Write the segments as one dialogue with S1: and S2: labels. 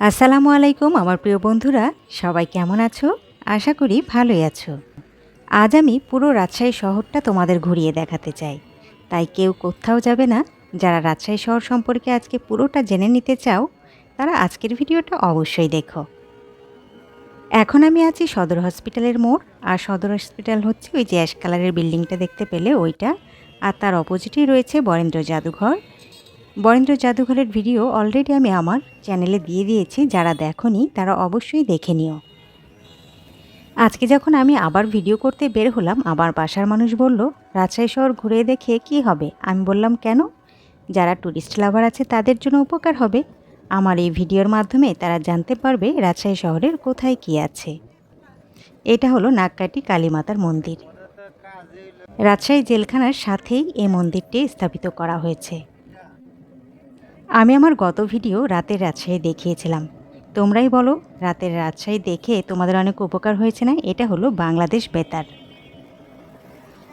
S1: আসসালামু আলাইকুম, আমার প্রিয় বন্ধুরা। সবাই কেমন আছো? আশা করি ভালোই আছো। আজ আমি পুরো রাজশাহী শহরটা তোমাদের ঘুরিয়ে দেখাতে চাই। তাই কেউ কোথাও যাবে না। যারা রাজশাহী শহর সম্পর্কে আজকে পুরোটা জেনে নিতে চাও, তারা আজকের ভিডিওটা অবশ্যই দেখো। এখন আমি আছি সদর হসপিটালের মোড়, আর সদর হসপিটাল হচ্ছে ওই যে অ্যাশ কালারের বিল্ডিংটা দেখতে পেলে ওইটা। আর তার অপোজিটেই রয়েছে বরেন্দ্র জাদুঘর। বরেন্দ্র জাদুঘরের ভিডিও অলরেডি আমি আমার চ্যানেলে দিয়ে দিয়েছি, যারা দেখনি তারা অবশ্যই দেখে নিও। আজকে যখন আমি আবার ভিডিও করতে বের হলাম, আবার বাসার মানুষ বলল, রাজশাহী শহর ঘুরে দেখে কি হবে? আমি বললাম, কেন? যারা ট্যুরিস্ট লাভার আছে তাদের জন্য উপকার হবে। আমার এই ভিডিওর মাধ্যমে তারা জানতে পারবে রাজশাহী শহরের কোথায় কি আছে। এটা হলো নাগকাটি কালীমাতার মন্দির। রাজশাহী জেলখানার সাথেই এই মন্দিরটি স্থাপিত করা হয়েছে। আমি আমার গত ভিডিও রাতের রাজশাহী দেখিয়েছিলাম। তোমরাই বলো, রাতের রাজশাহী দেখে তোমাদের অনেক উপকার হয়েছে না? এটা হলো বাংলাদেশ বেতার।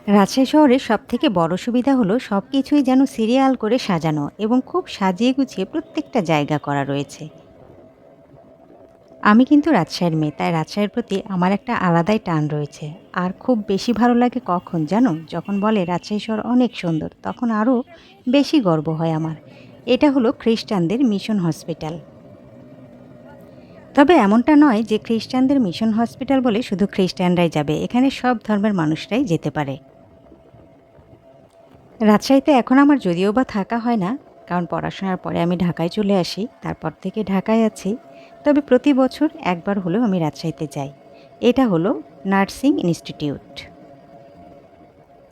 S1: রাজশাহী শহরের সবথেকে বড় সুবিধা হলো সব কিছুই যেন সিরিয়াল করে সাজানো এবং খুব সাজিয়ে গুছিয়ে প্রত্যেকটা জায়গা করা রয়েছে। আমি কিন্তু রাজশাহীর মেয়ে, তাই রাজশাহীর প্রতি আমার একটা আলাদাই টান রয়েছে। আর খুব বেশি ভালো লাগে কখন জানো? যখন বলে রাজশাহী শহর অনেক সুন্দর, তখন আরও বেশি গর্ব হয় আমার। এটা হলো খ্রিস্টানদের মিশন হসপিটাল। তবে এমনটা নয় যে খ্রিস্টানদের মিশন হসপিটাল বলে শুধু খ্রিস্টানরাই যাবে, এখানে সব ধর্মের মানুষরাই যেতে পারে। রাজশাহীতে এখন আমার যদিও বা থাকা হয় না, কারণ পড়াশোনার পরে আমি ঢাকায় চলে আসি, তারপর থেকে ঢাকায় আছি। তবে প্রতি বছর একবার হলেও আমি রাজশাহীতে যাই। এটা হলো নার্সিং ইনস্টিটিউট।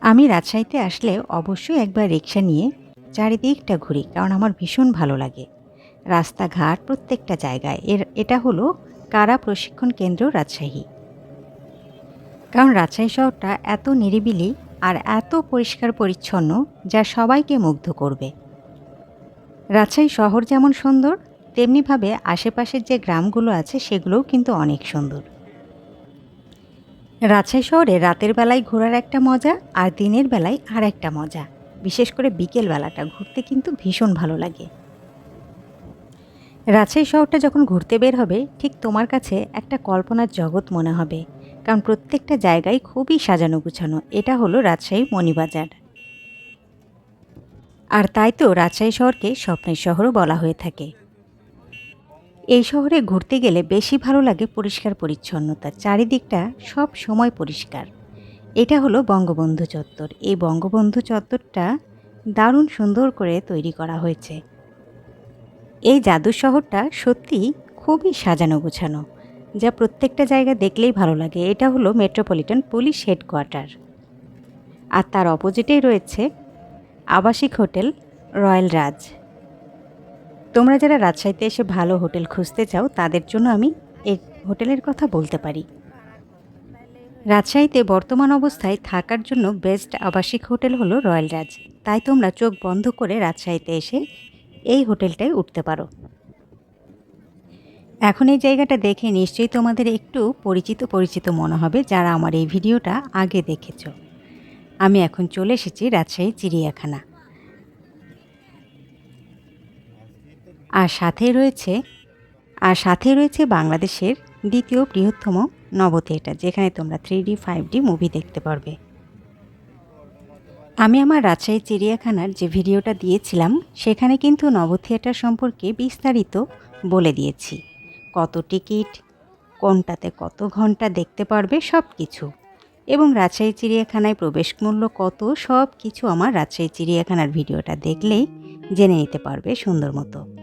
S1: আমি রাজশাহীতে আসলে অবশ্যই একবার রিক্সা নিয়ে চারিদিকটা ঘুরি, কারণ আমার ভীষণ ভালো লাগে। রাস্তাঘাট প্রত্যেকটা জায়গায়। এর, এটা হলো কারা প্রশিক্ষণ কেন্দ্র রাজশাহী। কারণ রাজশাহী শহরটা এত নিরিবিলি আর এত পরিষ্কার পরিচ্ছন্ন, যা সবাইকে মুগ্ধ করবে। রাজশাহী শহর যেমন সুন্দর, তেমনিভাবে আশেপাশের যে গ্রামগুলো আছে, সেগুলোও কিন্তু অনেক সুন্দর। রাজশাহী শহরে রাতের বেলায় ঘোরার একটা মজা আর দিনের বেলায় আর একটা মজা। বিশেষ করে বিকেল বেলাটা ঘুরতে কিন্তু ভীষণ ভালো লাগে। রাজশাহী শহরটা যখন ঘুরতে বের হবে, ঠিক তোমার কাছে একটা কল্পনার জগৎ মনে হবে, কারণ প্রত্যেকটা জায়গায় খুবই সাজানো গুছানো, এটা হলো রাজশাহী মণিবাজার। আর তাই তো রাজশাহী শহরকে স্বপ্নের শহরও বলা হয়ে থাকে। এই শহরে ঘুরতে গেলে বেশি ভালো লাগে পরিষ্কার পরিচ্ছন্নতা, চারিদিকটা সব সময় পরিষ্কার। এটা হলো বঙ্গবন্ধু চত্বর। এই বঙ্গবন্ধু চত্বরটা দারুণ সুন্দর করে তৈরি করা হয়েছে। এই জাদু শহরটা সত্যি খুবই সাজানো গোছানো, যা প্রত্যেকটা জায়গা দেখলেই ভালো লাগে। এটা হলো মেট্রোপলিটন পুলিশ হেডকোয়ার্টার। আর তার অপোজিটেই রয়েছে আবাসিক হোটেল রয়্যাল রাজ। তোমরা যারা রাজশাহীতে এসে ভালো হোটেল খুঁজতে চাও, তাদের জন্য আমি এই হোটেলের কথা বলতে পারি। রাজশাহীতে বর্তমান অবস্থায় থাকার জন্য বেস্ট আবাসিক হোটেল হলো রয়্যাল রাজ। তাই তোমরা চোখ বন্ধ করে রাজশাহীতে এসে এই হোটেলটায় উঠতে পারো। এখন এই জায়গাটা দেখে নিশ্চয়ই তোমাদের একটু পরিচিত পরিচিত মনে হবে যারা আমার এই ভিডিওটা আগে দেখেছ। আমি এখন চলে এসেছি রাজশাহী চিড়িয়াখানা। আর সাথে রয়েছে, আর সাথে রয়েছে বাংলাদেশের দ্বিতীয় বৃহত্তম নব থিয়েটার যেখানে তোমরা three D five D movie দেখতে পারবে। আমি আমার রাজশাহী চিড়িয়াখানার যে ভিডিওটা দিয়েছিলাম, সেখানে কিন্তু নব থিয়েটার সম্পর্কে বিস্তারিত বলে দিয়েছি। কত টিকিট, কোনটাতে কত ঘণ্টা দেখতে পারবে সব কিছু এবং রাজশাহী চিড়িয়াখানায় প্রবেশ মূল্য কত সব কিছু আমার রাজশাহী চিড়িয়াখানার ভিডিওটা দেখলেই জেনে নিতে পারবে সুন্দর মতো।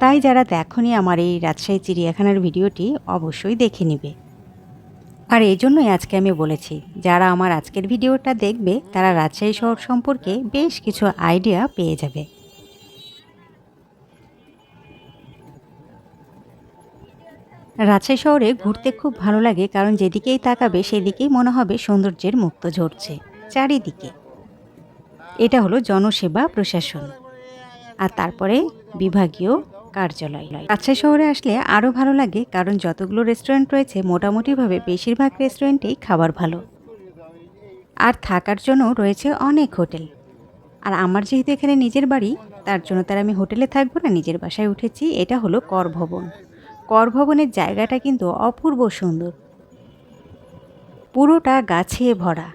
S1: তাই যারা দেখনি আমার এই রাজশাহী চিড়িয়াখানার ভিডিওটি অবশ্যই দেখে নেবে। আর এই জন্যই আজকে আমি বলেছি, যারা আমার আজকের ভিডিওটা দেখবে, তারা রাজশাহী শহর সম্পর্কে বেশ কিছু আইডিয়া পেয়ে যাবে। রাজশাহী শহরে ঘুরতে খুব ভালো লাগে, কারণ যেদিকেই তাকাবে, সেদিকেই মনে হবে সৌন্দর্যের মুক্ত ঝরছে, চারিদিকে। এটা হলো জনসেবা প্রশাসন। আর তারপরে বিভাগীয় কার্যালয়। রাজশাহী শহরে আসলে আরও ভালো লাগে কারণ যতগুলো রেস্টুরেন্ট রয়েছে, মোটামুটিভাবে বেশিরভাগ রেস্টুরেন্টেই খাবার ভালো। আর থাকার জন্য রয়েছে অনেক হোটেল। আর আমার যেহেতু এখানে নিজের বাড়ি, তার জন্য তার আমি হোটেলে থাকব না, নিজের বাসায় উঠেছি, এটা হলো কর ভবন কর ভবনের জায়গাটা কিন্তু অপূর্ব সুন্দর। পুরোটা গাছে ভরা।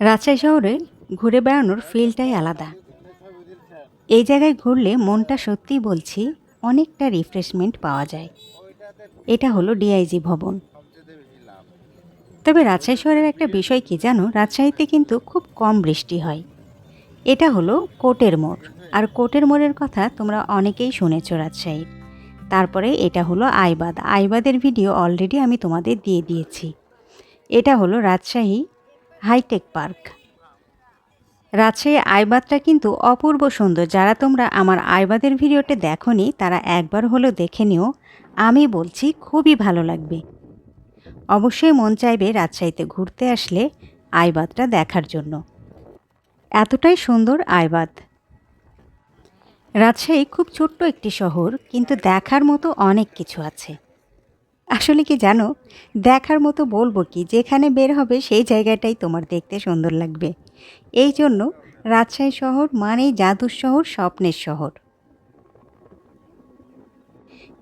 S1: রাজশাহী শহরে ঘুরে বেড়ানোর ফিলটাই আলাদা। এই জায়গায় ঘুরলে মনটা সত্যিই বলছি অনেকটা রিফ্রেশমেন্ট পাওয়া যায়। এটা হলো ডিআইজি ভবন। তবে রাজশাহী শহরের একটা বিষয় কি জানো? রাজশাহীতে কিন্তু খুব কম বৃষ্টি হয়। এটা হলো কোটের মোড়। আর কোটের মোড়ের কথা তোমরা অনেকেই শুনেছ রাজশাহীর। তারপরে এটা হলো আইবাদ। আইবাদের ভিডিও অলরেডি আমি তোমাদের দিয়ে দিয়েছি। এটা হলো Rajshahi hi tech park. Rajshahi আইবাদটা কিন্তু অপূর্ব সুন্দর। যারা তোমরা আমার আইবাদের ভিডিওটা দেখোনি, তারা একবার হলেও দেখে নিও। আমি বলছি, খুবই ভালো লাগবে। অবশ্যই মন চাইবে রাজশাহীতে ঘুরতে আসলে আইবাদটা দেখার জন্য। এতটাই সুন্দর আইবাদ। রাজশাহী খুব ছোট্ট একটি শহর, কিন্তু দেখার মতো অনেক কিছু আছে। আসলে কি জানো, দেখার মতো বলব কি, যেখানে বের হবে সেই জায়গাটাই তোমার দেখতে সুন্দর লাগবে। এই জন্য রাজশাহী শহর মানেই জাদুর শহর, স্বপ্নের শহর।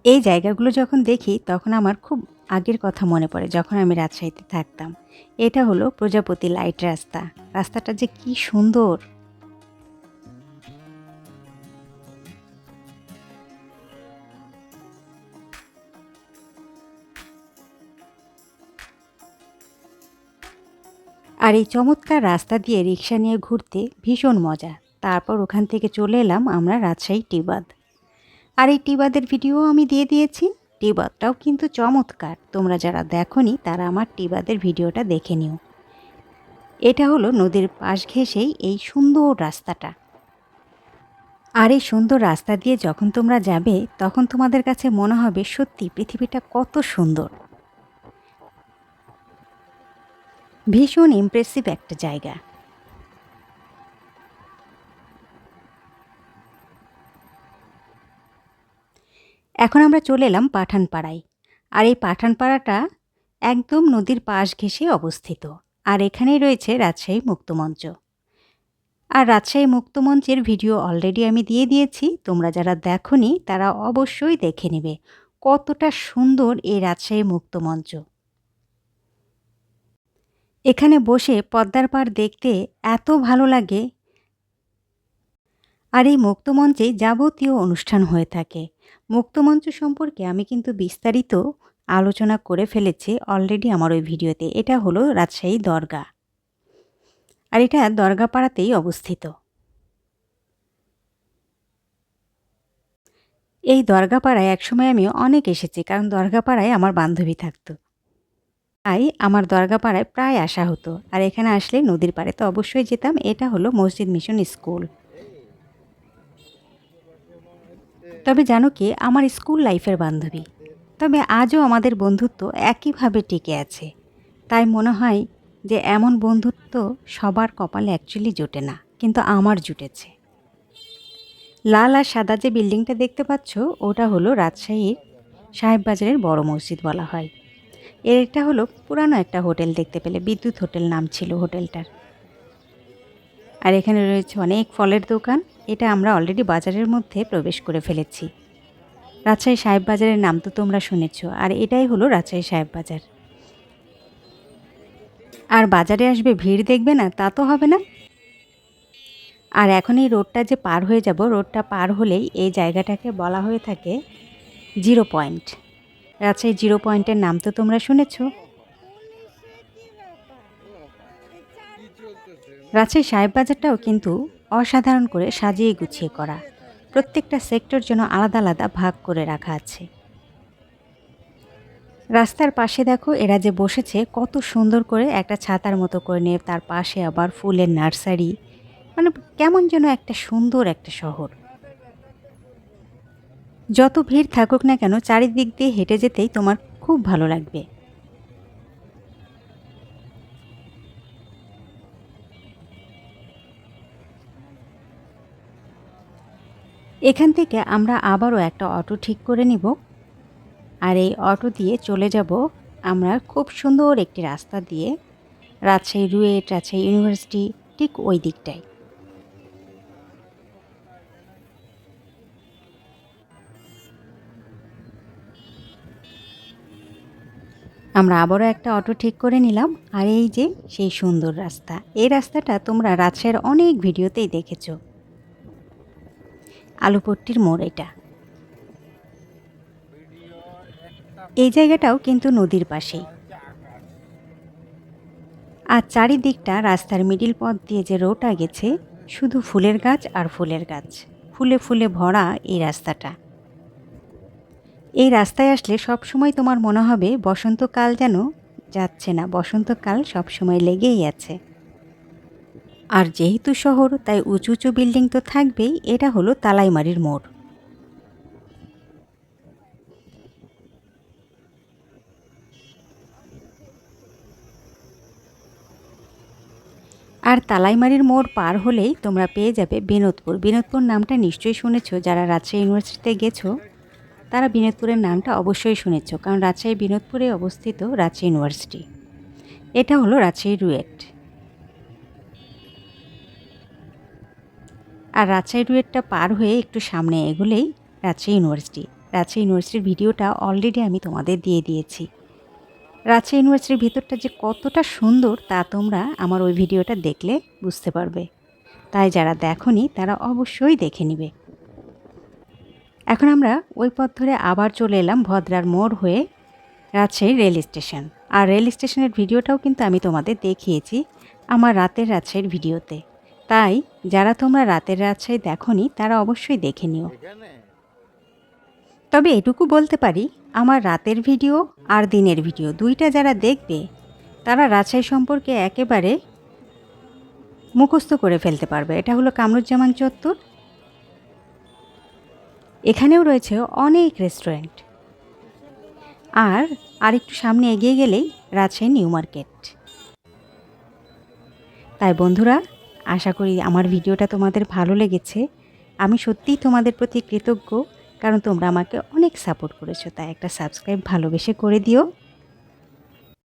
S1: এই জায়গাগুলো যখন দেখি, তখন আমার খুব আগের কথা মনে পড়ে, যখন আমি রাজশাহীতে থাকতাম। এটা হলো প্রজাপতি লাইট রাস্তা। রাস্তাটা যে কি সুন্দর! আর এই চমৎকার রাস্তা দিয়ে রিক্সা নিয়ে ঘুরতে ভীষণ মজা। তারপর ওখান থেকে চলে এলাম আমরা রাজশাহী টিবাদ। আর এই টিবাদের ভিডিও আমি দিয়ে দিয়েছি। টিবাদটাও কিন্তু চমৎকার। তোমরা যারা দেখনি, তারা আমার টিবাদের ভিডিওটা দেখে নিও। এটা হলো নদীর পাশ ঘেঁষেই এই সুন্দর রাস্তাটা। আর এই সুন্দর রাস্তা দিয়ে যখন তোমরা যাবে, তখন তোমাদের কাছে মনে হবে, সত্যি পৃথিবীটা কত সুন্দর। ভীষণ ইমপ্রেসিভ একটা জায়গা। এখন আমরা চলে এলাম পাঠানপাড়ায়। আর এই পাঠানপাড়াটা একদম নদীর পাশ ঘেঁষে অবস্থিত। আর এখানেই রয়েছে রাজশাহী মুক্তমঞ্চ আর রাজশাহী মুক্তমঞ্চের ভিডিও অলরেডি আমি দিয়ে দিয়েছি। তোমরা যারা দেখনি, তারা অবশ্যই দেখে নেবে কতটা সুন্দর এই রাজশাহী মুক্তমঞ্চ এখানে বসে পদ্মার পাড় দেখতে এত ভালো লাগে। আর এই মুক্তমঞ্চে যাবতীয় অনুষ্ঠান হয়ে থাকে। মুক্তমঞ্চ সম্পর্কে আমি কিন্তু বিস্তারিত আলোচনা করে ফেলেছি অলরেডি আমার ওই ভিডিওতে। এটা হলো রাজশাহী দরগা। আর এটা দরগাপাড়াতেই অবস্থিত। এই দরগাপাড়ায় একসময় আমি অনেক এসেছি, কারণ দরগাপাড়ায় আমার বান্ধবী থাকতো। তাই আমার দরগাপাড়ায় প্রায় আসা হতো। আর এখানে আসলে নদীর পাড়ে তো অবশ্যই যেতাম। এটা হলো মসজিদ মিশন স্কুল। তবে জানো কি, আমার স্কুল লাইফের বান্ধবী। তবে আজও আমাদের বন্ধুত্ব একইভাবে টিকে আছে। তাই মনে হয় যে এমন বন্ধুত্ব সবার কপালে অ্যাকচুয়ালি জোটে না, কিন্তু আমার জুটেছে। লাল আর সাদা যে বিল্ডিংটা দেখতে পাচ্ছ, ওটা হলো রাজশাহীর সাহেববাজারের বড় মসজিদ বলা হয়। এটা হলো পুরানো একটা হোটেল দেখতে পেলে, বিদ্যুৎ হোটেল নাম ছিল হোটেলটার। আর এখানে রয়েছে অনেক ফলের দোকান, এটা আমরা অলরেডি বাজারের মধ্যে প্রবেশ করে ফেলেছি। রাজশাহী সাহেব বাজারের নাম তো তোমরা শুনেছ, আর এটাই হলো রাজশাহী সাহেব বাজার। আর বাজারে আসবে ভিড় দেখবে না, তা তো হবে না। আর এখন এই রোডটা যে পার হয়ে যাব, রোডটা পার হলেই এই জায়গাটাকে বলা হয়ে থাকে জিরো পয়েন্ট। রাজশাহী জিরো পয়েন্টের নাম তো তোমরা শুনেছ। রাজশাহী সাহেব বাজারটাও কিন্তু অসাধারণ করে সাজিয়ে গুছিয়ে করা। প্রত্যেকটা সেক্টর যেন আলাদা আলাদা ভাগ করে রাখা আছে। রাস্তার পাশে দেখো, এরা যে বসেছে, কত সুন্দর করে একটা ছাতার মতো করে নিয়ে তার পাশে আবার ফুলের নার্সারি। মানে কেমন যেন একটা সুন্দর একটা শহর। যত ভিড় থাকুক না কেন, চারিদিক দিয়ে হেঁটে যেতেই তোমার খুব ভালো লাগবে। এখান থেকে আমরা আবারও একটা অটো ঠিক করে নিব আর এই অটো দিয়ে চলে যাব আমরা খুব সুন্দর একটি রাস্তা দিয়ে, রাজশাহী রুয়েট, রাজশাহী ইউনিভার্সিটি ঠিক ওই দিকটায়। আমরা আবারও একটা অটো ঠিক করে নিলাম। আর এই যে সেই সুন্দর রাস্তা। এই রাস্তাটা তোমরা রাজশাহীর অনেক ভিডিওতেই দেখেছ। আলুপট্টির মোড় এটা। এই জায়গাটাও কিন্তু নদীর পাশেই। আর চারিদিকটা রাস্তার মিডিল পথ দিয়ে যে রোডটা গেছে, শুধু ফুলের গাছ আর ফুলের গাছ। ফুলে ফুলে ভরা এই রাস্তাটা। এই রাস্তায় আসলে সব সময় তোমার মনে হবে বসন্তকাল যেন যাচ্ছে না, বসন্তকাল সব সময় লেগেই আছে। আর যেহেতু শহর, তাই উঁচু উঁচু বিল্ডিং তো থাকবেই, এটা হলো তালাইমারির মোড়। আর তালাইমারির মোড় পার হলেই তোমরা পেয়ে যাবে বিনোদপুর। বিনোদপুর নামটা নিশ্চয়ই শুনেছ, যারা রাজশাহী ইউনিভার্সিটিতে গেছো। তারা বিনোদপুরের নামটা অবশ্যই শুনেছ, কারণ রাজশাহী বিনোদপুরে অবস্থিত রাজশাহী ইউনিভার্সিটি। এটা হলো রাজশাহী রুয়েট। আর রাজশাহী রুয়েটটা পার হয়ে একটু সামনে এগুলেই রাজশাহী ইউনিভার্সিটি। রাজশাহী ইউনিভার্সিটির ভিডিওটা অলরেডি আমি তোমাদের দিয়ে দিয়েছি। রাজশাহী ইউনিভার্সিটির ভিতরটা যে কতটা সুন্দর তা তোমরা আমার ওই ভিডিওটা দেখলে বুঝতে পারবে। তাই যারা দেখনি তারা অবশ্যই দেখে নিবে। এখন আমরা ওই পথ ধরে আবার চলে এলাম ভদ্রার মোড় হয়ে রাজশাহী রেল স্টেশন। আর রেল স্টেশনের ভিডিওটাও কিন্তু আমি তোমাদের দেখিয়েছি আমার রাতের রাজশাহীর ভিডিওতে। তাই যারা তোমরা রাতের রাজশাহী দেখনি তারা অবশ্যই দেখে নিও। তবে এটুকু বলতে পারি আমার রাতের ভিডিও আর দিনের ভিডিও দুইটা যারা দেখবে তারা রাজশাহী সম্পর্কে একেবারে মুখস্থ করে ফেলতে পারবে। এটা হলো কামরুজ্জামান চত্বর এখানেও রয়েছে অনেক রেস্টুরেন্ট। আর আরেকটু সামনে এগিয়ে গেলেই রাজশাহী নিউ মার্কেট। তাই বন্ধুরা, আশা করি আমার ভিডিওটা তোমাদের ভালো লেগেছে। আমি সত্যিই তোমাদের প্রতি কৃতজ্ঞ, কারণ তোমরা আমাকে অনেক সাপোর্ট করেছ, তাই একটা সাবস্ক্রাইব ভালোবেসে করে দিও।